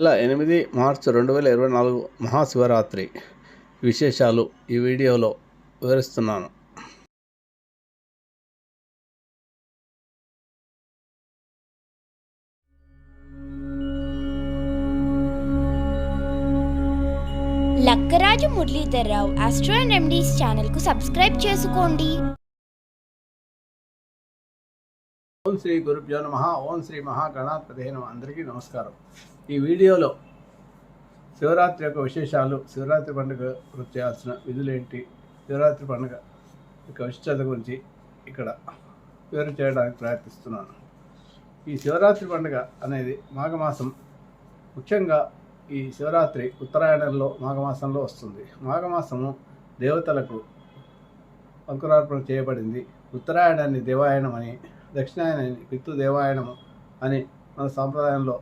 నెల ఎనిమిది మార్చ్ రెండు వేల ఇరవై నాలుగు మహాశివరాత్రి విశేషాలు ఈ వీడియోలో వివరిస్తున్నాను. Lakkaraju Muralidharrao astro and remedies ఛానల్కు సబ్స్క్రైబ్ చేసుకోండి. ఓం శ్రీ గురుభ్యో నమ. ఓం శ్రీ మహాగణాధిపతి నమ. అందరికీ నమస్కారం. ఈ వీడియోలో శివరాత్రి యొక్క విశేషాలు శివరాత్రి పండుగ గురించి చేయాల్సిన విధులేంటి శివరాత్రి పండుగ యొక్క విశిష్టత గురించి ఇక్కడ వివరణ చేయడానికి ప్రయత్నిస్తున్నాను. ఈ శివరాత్రి పండుగ అనేది మాఘమాసం. ముఖ్యంగా ఈ శివరాత్రి ఉత్తరాయణంలో మాఘమాసంలో వస్తుంది. మాఘమాసము దేవతలకు అంకురార్పణ చేయబడింది. ఉత్తరాయణాన్ని దేవాయణం అని దక్షిణాయనాన్ని పితృ దేవాయనము అని మన సాంప్రదాయంలో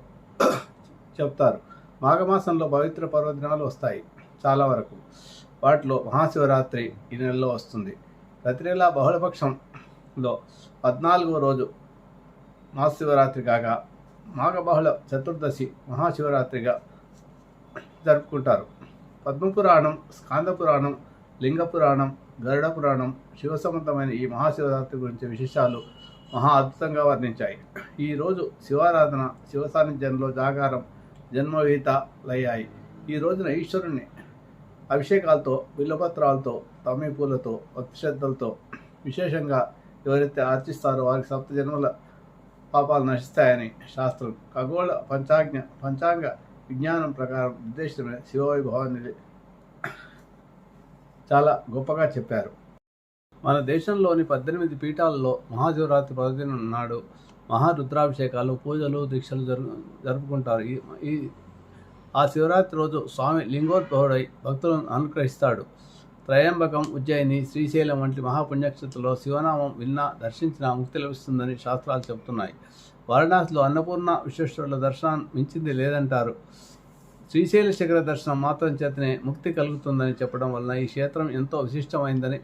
చెప్తారు. మాఘమాసంలో పవిత్ర పర్వదినాలు వస్తాయి చాలా వరకు. వాటిలో మహాశివరాత్రి ఈ నెలలో వస్తుంది. ప్రతి నెల బహుళపక్షంలో పద్నాలుగో రోజు మహాశివరాత్రి కాగా మాఘబహుళ చతుర్దశి మహాశివరాత్రిగా జరుపుకుంటారు. పద్మపురాణం స్కాంద పురాణం లింగ పురాణం గరుడ పురాణం శివ సంబంధమైన ఈ మహాశివరాత్రి గురించి విశేషాలు మహా అద్భుతంగా వర్ణించాయి ఈరోజు శివారాధన శివ సాన్నిధ్యంలో జాగారం జన్మవీతాలయ్యాయి. ఈ రోజున ఈశ్వరుని అభిషేకాలతో బిల్లపత్రాలతో తమ్మి పూలతో విశేషంగా ఎవరైతే ఆర్చిస్తారో వారికి సప్త జన్మల పాపాలు నశిస్తాయని శాస్త్రం. ఖగోళ పంచాజ్ఞ పంచాంగ విజ్ఞానం ప్రకారం నిర్దేశితమైన శివవైభవాన్ని చాలా గొప్పగా చెప్పారు. మన దేశంలోని పద్దెనిమిది పీఠాలలో మహాశివరాత్రి పర్వదినం నాడు మహారుద్రాభిషేకాలు పూజలు దీక్షలు జరు జరుపుకుంటారు. ఈ ఈ ఆ శివరాత్రి రోజు స్వామి లింగోద్భవుడై భక్తులను అనుగ్రహిస్తాడు. త్రయంబకం ఉజ్జయిని శ్రీశైలం వంటి మహాపుణ్యక్షేత్రంలో శివనామం విన్నా దర్శించిన ముక్తి లభిస్తుందని శాస్త్రాలు చెబుతున్నాయి. వారణాసిలో అన్నపూర్ణ విశ్వేశ్వరుల దర్శనం మించింది లేదంటారు. శ్రీశైల శిఖర దర్శనం మాత్రం చేతనే ముక్తి కలుగుతుందని చెప్పడం వలన ఈ క్షేత్రం ఎంతో విశిష్టమైందని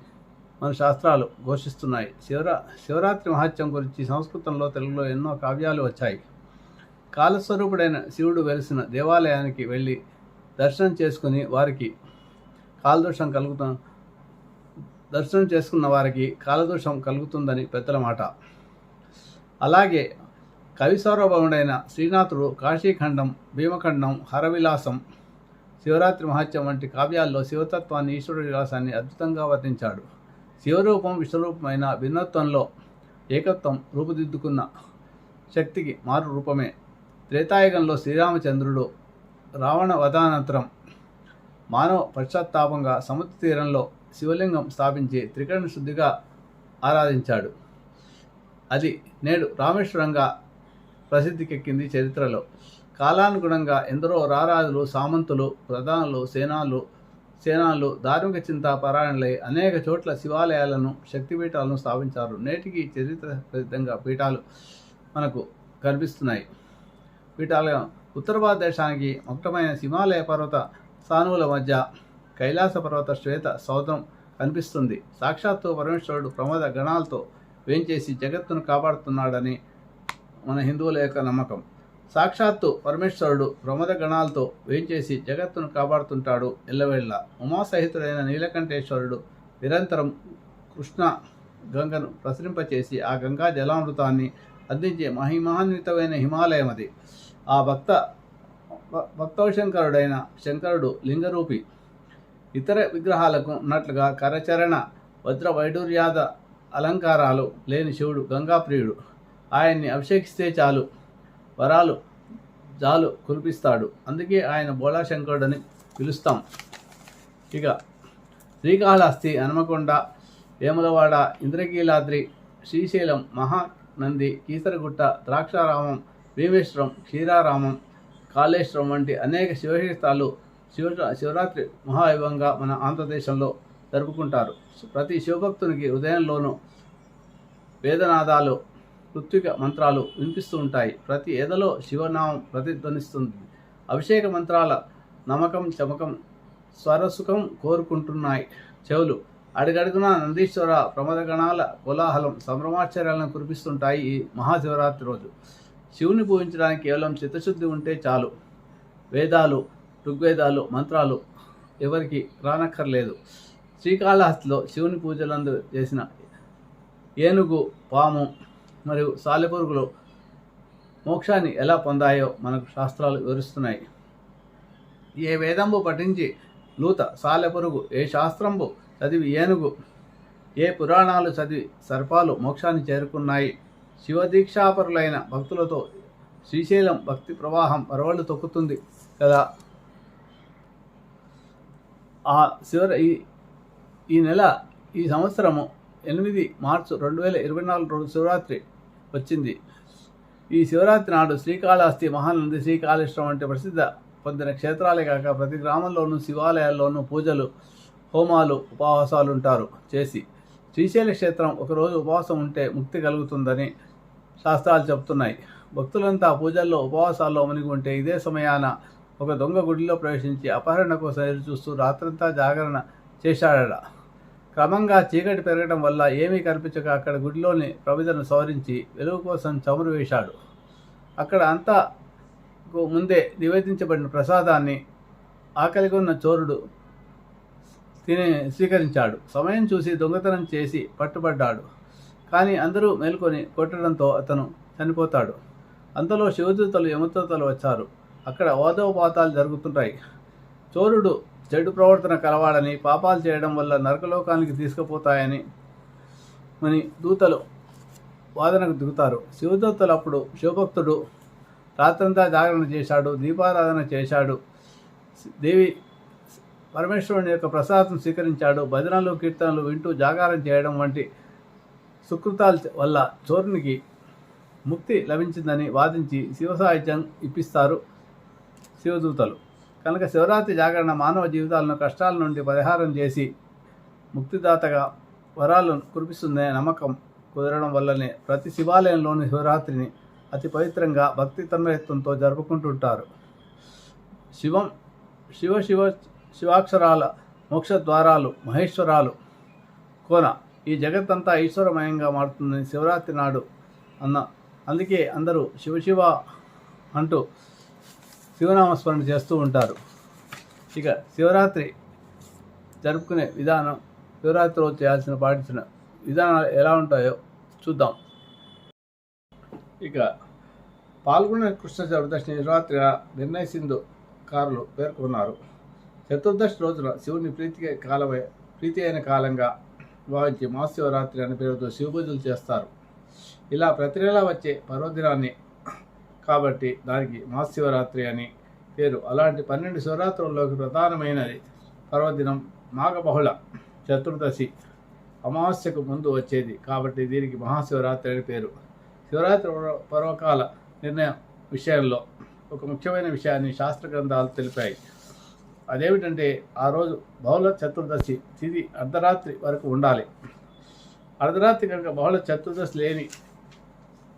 మన శాస్త్రాలు ఘోషిస్తున్నాయి. శివరా శివరాత్రి మహత్యం గురించి సంస్కృతంలో తెలుగులో ఎన్నో కావ్యాలు వచ్చాయి. కాలస్వరూపుడైన శివుడు వెలిసిన దేవాలయానికి వెళ్ళి దర్శనం చేసుకుని వారికి కాలదోషం కలుగుతు దర్శనం చేసుకున్న వారికి కాలదోషం కలుగుతుందని పెద్దల మాట అలాగే కవి సార్వభౌముడైన శ్రీనాథుడు కాశీఖండం భీమఖండం హరవిలాసం శివరాత్రి మహత్యం వంటి కావ్యాల్లో శివతత్వాన్ని ఈశ్వరుడి విలాసాన్ని అద్భుతంగా వర్ణించాడు. శివరూపం విశ్వరూపమైన భిన్నత్వంలో ఏకత్వం రూపుదిద్దుకున్న శక్తికి మారు రూపమే. త్రేతాయుగంలో శ్రీరామచంద్రుడు రావణ వధానంతరం మానవ పశ్చాత్తాపంగా సముద్ర తీరంలో శివలింగం స్థాపించి త్రికరణ శుద్ధిగా ఆరాధించాడు. అది నేడు రామేశ్వరంగా ప్రసిద్ధికెక్కింది చరిత్రలో. కాలానుగుణంగా ఎందరో రారాజులు సామంతులు ప్రధానులు సేనాలు సేనాలు ధార్మిక చింత పరాయణలై అనేక చోట్ల శివాలయాలను శక్తిపీఠాలను స్థాపించారు. నేటికి చరిత్ర ప్రసిద్ధంగా పీఠాలు మనకు కనిపిస్తున్నాయి. పీఠాల ఉత్తర భారతదేశానికి ముఖ్యమైన హిమాలయ పర్వత సానువుల మధ్య కైలాస పర్వత శ్వేత సౌధం కనిపిస్తుంది. సాక్షాత్తు పరమేశ్వరుడు ప్రమోద గణాలతో వేంచేసి జగత్తును కాపాడుతున్నాడని మన హిందువుల యొక్క నమ్మకం. సాక్షాత్తు పరమేశ్వరుడు ప్రమద గణాలతో వేంచేసి జగత్తును కాపాడుతుంటాడు ఎల్లవేళ్ళ ఉమాసహితుడైన నీలకంఠేశ్వరుడు నిరంతరం కృష్ణ గంగను ప్రసరింపచేసి ఆ గంగా జలామృతాన్ని అందించే మహిమాన్వితమైన హిమాలయం అది ఆ భక్త భక్తవశంకరుడైన శంకరుడు లింగరూపి ఇతర విగ్రహాలకు ఉన్నట్లుగా కరచరణ వజ్ర వైడూర్యాద అలంకారాలు లేని శివుడు గంగాప్రియుడు. ఆయన్ని అభిషేకిస్తే చాలు. వరాలు జాలు కురిపిస్తాడు. అందుకే ఆయన బోళాశంకరుడని పిలుస్తాం. ఇక శ్రీకాళహస్తి హనుమకొండ వేములవాడ ఇంద్రకీలాద్రి శ్రీశైలం మహానంది కీసరగుట్ట ద్రాక్షారామం భీమేశ్వరం క్షీరారామం కాళేశ్వరం వంటి అనేక శివక్షేత్రాలు శివ శివరాత్రి మహావైభవంగా మన ఆంధ్రదేశంలో జరుపుకుంటారు. ప్రతి శివభక్తునికి ఉదయంలోనూ వేదనాదాలు కృత్విక మంత్రాలు వినిపిస్తూ ఉంటాయి. ప్రతి ఎదలో శివనామం ప్రతిధ్వనిస్తుంది. అభిషేక మంత్రాల నమ్మకం చమకం స్వరసుఖం కోరుకుంటున్నాయి. చెవులు. అడుగడుగున నందీశ్వర ప్రమదగణాల కోలాహలం సంభ్రమాశ్చర్యాలను కురిపిస్తుంటాయి ఈ మహాశివరాత్రి రోజు. శివుని పూజించడానికి కేవలం చిత్తశుద్ధి ఉంటే చాలు. వేదాలు ఋగ్వేదాలు మంత్రాలు ఎవరికి రానక్కర్లేదు. శ్రీకాళహస్తిలో శివుని పూజలందు చేసిన ఏనుగు పాము మరియు సాలెపురుగులు మోక్షాన్ని ఎలా పొందాయో మనకు శాస్త్రాలు వివరిస్తున్నాయి. ఏ వేదంబు పఠించి లూత సాలెపురుగు ఏ శాస్త్రంబు చదివి ఏనుగు ఏ పురాణాలు చదివి సర్పాలు మోక్షాన్ని చేరుకున్నాయి. శివదీక్షాపరులైన భక్తులతో శ్రీశైలం భక్తి ప్రవాహం పరవళ్ళు తొక్కుతుంది కదా. ఆ శివర ఈ ఈ నెల ఈ సంవత్సరము ఎనిమిది మార్చు రెండు వేల ఇరవై నాలుగు రోజు శివరాత్రి. వచ్చింది. ఈ శివరాత్రి నాడు శ్రీకాళహస్తి మహానంది శ్రీకాళేశ్వరం వంటి ప్రసిద్ధ పొందిన క్షేత్రాలే కాక ప్రతి గ్రామంలోనూ శివాలయాల్లోనూ పూజలు హోమాలు ఉపవాసాలు ఉంటారు చేసి. శ్రీశైల క్షేత్రం ఒకరోజు ఉపవాసం ఉంటే ముక్తి కలుగుతుందని శాస్త్రాలు చెబుతున్నాయి. భక్తులంతా పూజల్లో ఉపవాసాల్లో మునిగి ఉంటే ఇదే సమయాన ఒక దొంగ గుడిలో ప్రవేశించి అపహరణ కోసం ఎదురు చూస్తూ రాత్రంతా జాగరణ చేశాడట. క్రమంగా చీకటి పెరగడం వల్ల ఏమీ కనిపించక అక్కడ గుడిలోని ప్రమిదను సవరించి వెలుగు కోసం చమురు వేశాడు. అక్కడ అంతా ముందే నివేదించబడిన ప్రసాదాన్ని ఆకలిగా ఉన్న చోరుడు తినే స్వీకరించాడు. సమయం చూసి దొంగతనం చేసి పట్టుబడ్డాడు. కానీ అందరూ మేల్కొని కొట్టడంతో అతను చనిపోతాడు. అంతలో శివదూతలు యమదూతలు వచ్చారు. అక్కడ వాదోపాతాలు జరుగుతుంటాయి చోరుడు చెడు ప్రవర్తన కలవాడని పాపాలు చేయడం వల్ల నరకలోకానికి తీసుకుపోతాయని మని దూతలు వాదనకు దిగుతారు. శివదూతలు అప్పుడు శివభక్తుడు రాత్రంతా జాగరణ చేశాడు దీపారాధన చేశాడు. దేవి పరమేశ్వరుని యొక్క ప్రసాదం స్వీకరించాడు. భజనలు కీర్తనలు వింటూ జాగారం చేయడం వంటి సుకృతాల వల్ల చోరునికి ముక్తి లభించిందని వాదించి శివ సాహిత్యం ఇప్పిస్తారు శివదూతలు. కనుక శివరాత్రి జాగరణ మానవ జీవితాలను కష్టాల నుండి పరిహారం చేసి ముక్తిదాతగా వరాలను కురిపిస్తుందనే నమ్మకం కుదరడం వల్లనే ప్రతి శివాలయంలోని శివరాత్రిని అతి పవిత్రంగా భక్తి తన్మయత్వంతో జరుపుకుంటుంటారు. శివం శివ శివ శివాక్షరాల మోక్ష ద్వారాలు మహేశ్వరాలు కోన ఈ జగత్తంతా ఈశ్వరమయంగా మారుతుందని శివరాత్రి నాడు అన్న అందుకే అందరూ శివ శివ అంటూ శివనామస్మరణ చేస్తూ ఉంటారు. ఇక శివరాత్రి జరుపుకునే విధానం శివరాత్రి రోజు చేయాల్సిన పాటించిన విధానాలు ఎలా ఉంటాయో చూద్దాం. ఇక పాల్గొనే కృష్ణ చతుర్దశి శివరాత్రిగా సింధు కారులు పేర్కొన్నారు. చతుర్దశి రోజున శివుని ప్రీతి కాలమే ప్రీతి అయిన కాలంగా భావించి మహాశివరాత్రి అనే పేరుతో శివపూజలు చేస్తారు. ఇలా ప్రతి నెలా వచ్చే పర్వదినాన్ని కాబట్టి దానికి మహాశివరాత్రి అని పేరు. అలాంటి పన్నెండు శివరాత్రుల్లోకి ప్రధానమైనది పర్వదినం మాఘబహుళ చతుర్దశి అమావాస్యకు ముందు వచ్చేది. కాబట్టి దీనికి మహాశివరాత్రి అని పేరు. శివరాత్రి పర్వ- పర్వకాల నిర్ణయం విషయంలో ఒక ముఖ్యమైన విషయాన్ని శాస్త్ర గ్రంథాలు తెలిపాయి. అదేమిటంటే ఆ రోజు బహుళ చతుర్దశి తిది అర్ధరాత్రి వరకు ఉండాలి. అర్ధరాత్రి కనుక బహుళ చతుర్దశి లేని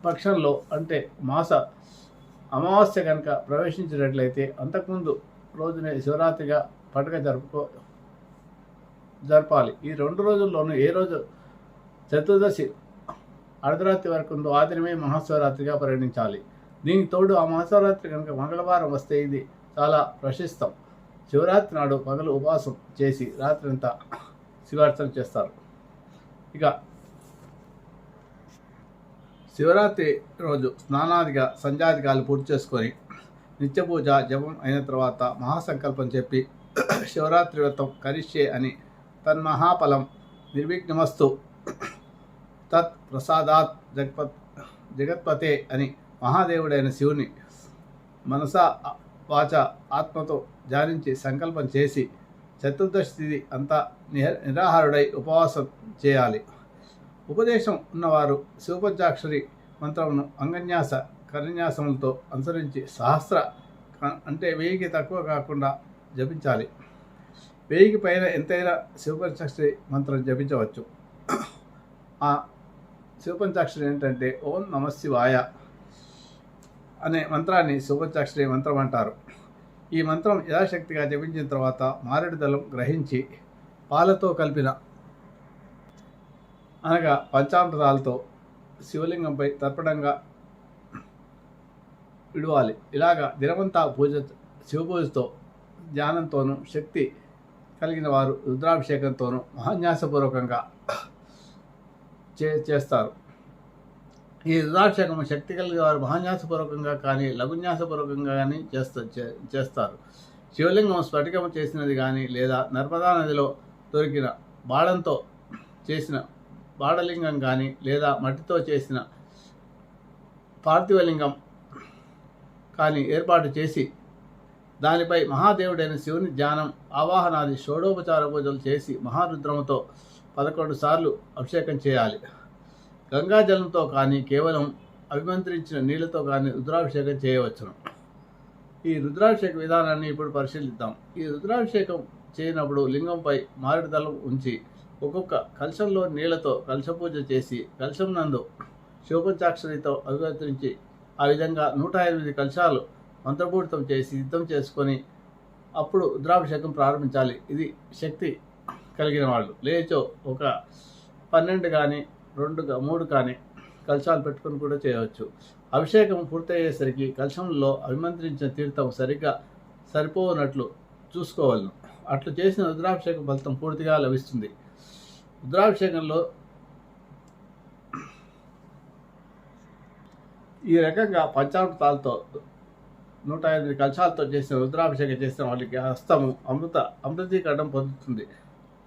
పక్షంలో అంటే మాస అమావాస్య కనుక ప్రవేశించినట్లయితే అంతకుముందు రోజునే శివరాత్రిగా పండుగ జరుపుకో జరపాలి. ఈ రెండు రోజుల్లోనూ ఏ రోజు చతుర్దశి అర్ధరాత్రి వరకు ఉందో మహాశివరాత్రిగా పరిగణించాలి. దీనికి తోడు ఆ మహాశివరాత్రి కనుక మంగళవారం వస్తే ఇది చాలా ప్రశస్తం. శివరాత్రి నాడు పగలు ఉపవాసం చేసి రాత్రి అంతా శివార్చన చేస్తారు. ఇక శివరాత్రి రోజు స్నానాదిగా సంధ్యాదిగాలు పూర్తి చేసుకొని నిత్య పూజ జపం అయిన తర్వాత మహాసంకల్పం చెప్పి శివరాత్రి వ్రతం కరిష్యే అని తన్మహాఫలం నిర్విఘ్నమస్తు తత్ ప్రసాదాత్ జగపత్ జగత్పతే అని మహాదేవుడైన శివుని మనస వాచ ఆత్మతో ధ్యానించి సంకల్పం చేసి చతుర్దశి తిథి అంతా నిహ- నిరాహారుడై ఉపవాసం చేయాలి. ఉపదేశం ఉన్నవారు శివపంచాక్షరి మంత్రమును అంగన్యాస కరన్యాసములతో అనుసరించి సహస్ర క- అంటే వెయ్యికి తక్కువ కాకుండా జపించాలి. వెయ్యికి పైన ఎంతైనా శివపంచాక్షరి మంత్రం జపించవచ్చు. ఆ శివపంచాక్షరి ఏంటంటే ఓం నమశివాయ అనే మంత్రాన్ని శివపంచాక్షరి మంత్రం అంటారు. ఈ మంత్రం యథాశక్తిగా జపించిన తర్వాత మారేడు దళం గ్రహించి పాలతో కలిపిన అనగా పంచామృతాలతో శివలింగంపై తర్పణంగా విడవాలి. ఇలాగా దినమంతా పూజ శివపూజతో ధ్యానంతోనూ శక్తి కలిగిన వారు రుద్రాభిషేకంతోనూ మహాన్యాసపూర్వకంగా చే చేస్తారు. ఈ రుద్రాభిషేకం శక్తి కలిగిన వారు మహాన్యాసపూర్వకంగా కానీ లఘున్యాసపూర్వకంగా కానీ చేస్తా చే- చేస్తారు. శివలింగం స్ఫటికం చేసినది కానీ లేదా నర్మదా నదిలో దొరికిన బాడంతో చేసిన బాడలింగం కానీ లేదా మట్టితో చేసిన పార్థివలింగం కానీ ఏర్పాటు చేసి దానిపై మహాదేవుడైన శివుని ధ్యానం ఆవాహనాది షోడోపచార పూజలు చేసి మహారుద్రముతో పదకొండు సార్లు అభిషేకం చేయాలి. గంగాజలంతో కానీ కేవలం అభిమంత్రించిన నీళ్ళతో కానీ రుద్రాభిషేకం చేయవచ్చును. ఈ రుద్రాభిషేక విధానాన్ని ఇప్పుడు పరిశీలిద్దాం. ఈ రుద్రాభిషేకం చేయనప్పుడు లింగంపై మారేడు దళం ఉంచి ఒక్కొక్క కలశంలో నీళ్ళతో కలశ పూజ చేసి కలశం నందు శివపంచాక్షరితో అభివర్తించి ఆ విధంగా నూట ఎనిమిది కలశాలు మంత్రపూరితం చేసి సిద్ధం చేసుకొని అప్పుడు రుద్రాభిషేకం ప్రారంభించాలి. ఇది శక్తి కలిగిన వాళ్ళు. లేచో ఒక పన్నెండు కానీ రెండు మూడు కానీ కలశాలు పెట్టుకొని కూడా చేయవచ్చు. అభిషేకం పూర్తయ్యేసరికి కలశంలో అభిమంత్రించిన తీర్థం సరిగ్గా సరిపోనట్లు చూసుకోవాలను. అట్లు చేసిన రుద్రాభిషేకం ఫలితం పూర్తిగా లభిస్తుంది. రుద్రాభిషేకంలో ఈ రకంగా పంచామృతాలతో నూట ఎనిమిది కలశాలతో చేసిన రుద్రాభిషేకం చేసిన వాళ్ళకి హస్తము అమృత అమృతీకరణం పొందుతుంది.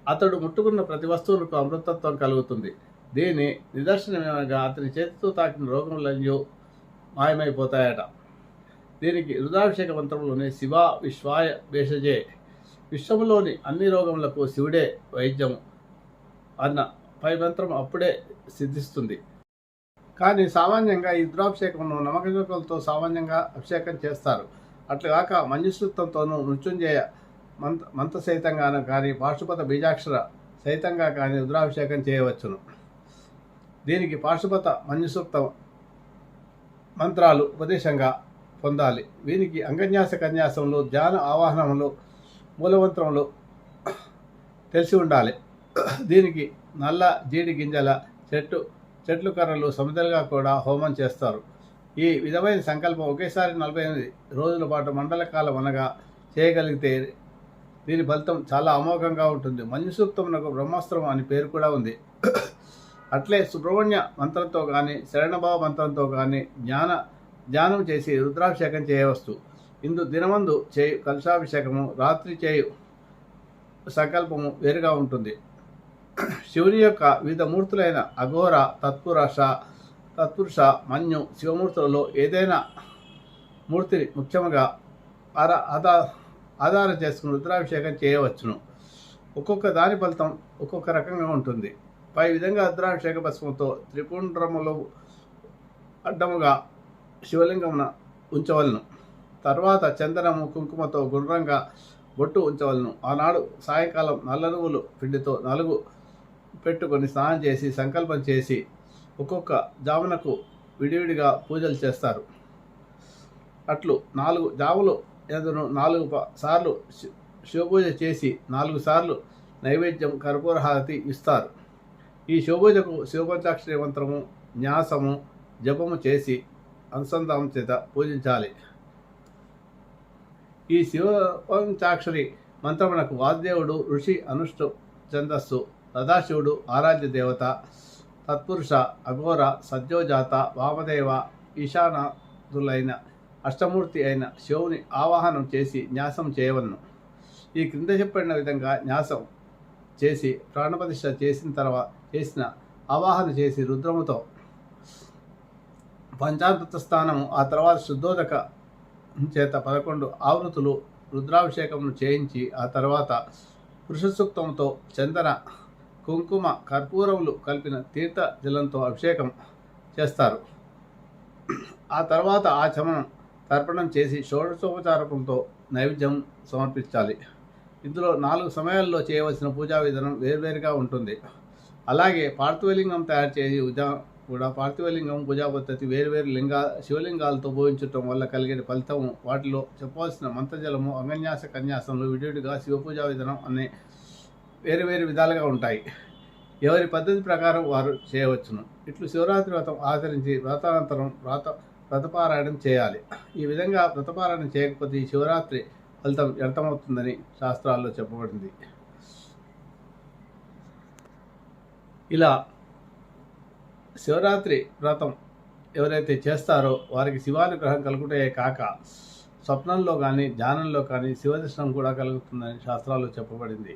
అతడు ముట్టుకున్న ప్రతి వస్తువులకు అమృతత్వం కలుగుతుంది. దీని నిదర్శనమేమనగా అతని చేతితో తాకిన రోగములన్నీ మాయమైపోతాయట. దీనికి రుద్రాభిషేక మంత్రంలోని శివ విశ్వాయ భేషజే విశ్వములోని అన్ని రోగములకు శివుడే వైద్యము. అన్న పై మంత్రం అప్పుడే సిద్ధిస్తుంది. కానీ సామాన్యంగా ఈ రుద్రాభిషేకంను నమ్మకజోకులతో సామాన్యంగా అభిషేకం చేస్తారు. అట్లాగాక మంజుసూత్రంతోనూ మృత్యుంజయ మంత మంత సహితంగాను కానీ పాశుపత బీజాక్షర సహితంగా కానీ రుద్రాభిషేకం చేయవచ్చును. దీనికి పాశుపత మంజుసూక్తం మంత్రాలు ఉపదేశంగా పొందాలి. వీనికి అంగన్యాస కన్యాసంలో ధ్యాన ఆవాహనములు మూలమంత్రములు తెలిసి ఉండాలి. దీనికి నల్ల జీడి గింజల చెట్టు చెట్లు కర్రలు సమితలుగా కూడా హోమం చేస్తారు. ఈ విధమైన సంకల్పం ఒకేసారి నలభై ఎనిమిది రోజుల పాటు మండల కాలం అనగా చేయగలిగితే దీని ఫలితం చాలా అమోఘంగా ఉంటుంది. మంజు సూక్తమునకు బ్రహ్మాస్త్రం అని పేరు కూడా ఉంది. అట్లే సుబ్రహ్మణ్య మంత్రంతో కానీ శరణభావ మంత్రంతో కానీ జ్ఞాన ధ్యానం చేసి రుద్రాభిషేకం చేయవచ్చు ఇందు దినమందు చేయు కలశాభిషేకము రాత్రి చేయు సంకల్పము వేరుగా ఉంటుంది. శివుని యొక్క వివిధ మూర్తులైన అఘోర తత్పురుష తత్పురుష మన్యు శివమూర్తులలో ఏదైనా మూర్తిని ముఖ్యంగా ఆరా ఆదా ఆధారం చేసుకుని రుద్రాభిషేకం చేయవచ్చును. ఒక్కొక్క దాని ఫలితం ఒక్కొక్క రకంగా ఉంటుంది. పై విధంగా రుద్రాభిషేక భస్మంతో త్రిపుండ్రములు అడ్డముగా శివలింగమున ఉంచవలను. తర్వాత చందనము కుంకుమతో గుండ్రంగా బొట్టు ఉంచవలను. ఆనాడు సాయంకాలం నల్ల నువ్వులు పిండితో నలుగు పెట్టుకొని స్నానం చేసి సంకల్పం చేసి ఒక్కొక్క జామునకు విడివిడిగా పూజలు చేస్తారు. అట్లు నాలుగు జాములు ఎదురు నాలుగు సార్లు శివపూజ చేసి నాలుగు సార్లు నైవేద్యం కర్పూరహారతి ఇస్తారు. ఈ శివపూజకు శివపంచాక్షరి మంత్రము న్యాసము జపము చేసి అనుసంధానం చేత పూజించాలి. ఈ శివపంచాక్షరి మంత్రమునకు వాసుదేవుడు ఋషి అనుష్టు ఛందస్సు సదాశివుడు ఆరాధ్య దేవత తత్పురుష అఘోర సద్యోజాత వామదేవ ఈశానాదులైన అష్టమూర్తి అయిన శివుని ఆవాహనం చేసి న్యాసం చేయవలను. ఈ క్రింద చెప్పిన విధంగా న్యాసం చేసి ప్రాణప్రతిష్ఠ చేసిన తర్వాత చేసిన ఆవాహన చేసి రుద్రముతో పంచామృత స్థానము ఆ తర్వాత శుద్ధోదక చేత పదకొండు ఆవృతులు రుద్రాభిషేకమును చేయించి ఆ తర్వాత పురుషసూక్తంతో చందన కుంకుమ కర్పూరములు కలిపిన తీర్థ జలంతో అభిషేకం చేస్తారు. ఆ తర్వాత ఆ చమనం తర్పణం చేసి షోడశోపచారకంతో నైవేద్యం సమర్పించాలి. ఇందులో నాలుగు సమయాల్లో చేయవలసిన పూజా విధానం వేర్వేరుగా ఉంటుంది. అలాగే పార్థివలింగం తయారు చేసి ఉదా కూడా పార్థివలింగం పూజా పద్ధతి వేరువేరు లింగా శివలింగాలతో పూజించటం వల్ల కలిగే ఫలితం వాటిలో చెప్పవలసిన మంత్రజలము అంగన్యాస కన్యాసంలో విడివిడిగా శివపూజా విధానం అనే వేరు వేరు విధాలుగా ఉంటాయి. ఎవరి పద్ధతి ప్రకారం వారు చేయవచ్చును. ఇట్లు శివరాత్రి వ్రతం ఆచరించి వ్రతానంతరం వ్రత వ్రతపారాయణం చేయాలి. ఈ విధంగా వ్రతపారాయణం చేయకపోతే ఈ శివరాత్రి ఫలితం వ్యర్థమవుతుందని శాస్త్రాల్లో చెప్పబడింది. ఇలా శివరాత్రి వ్రతం ఎవరైతే చేస్తారో వారికి శివానుగ్రహం కలుగుటే కాక స్వప్నంలో కానీ ధ్యానంలో కానీ శివదర్శనం కూడా కలుగుతుందని శాస్త్రాల్లో చెప్పబడింది.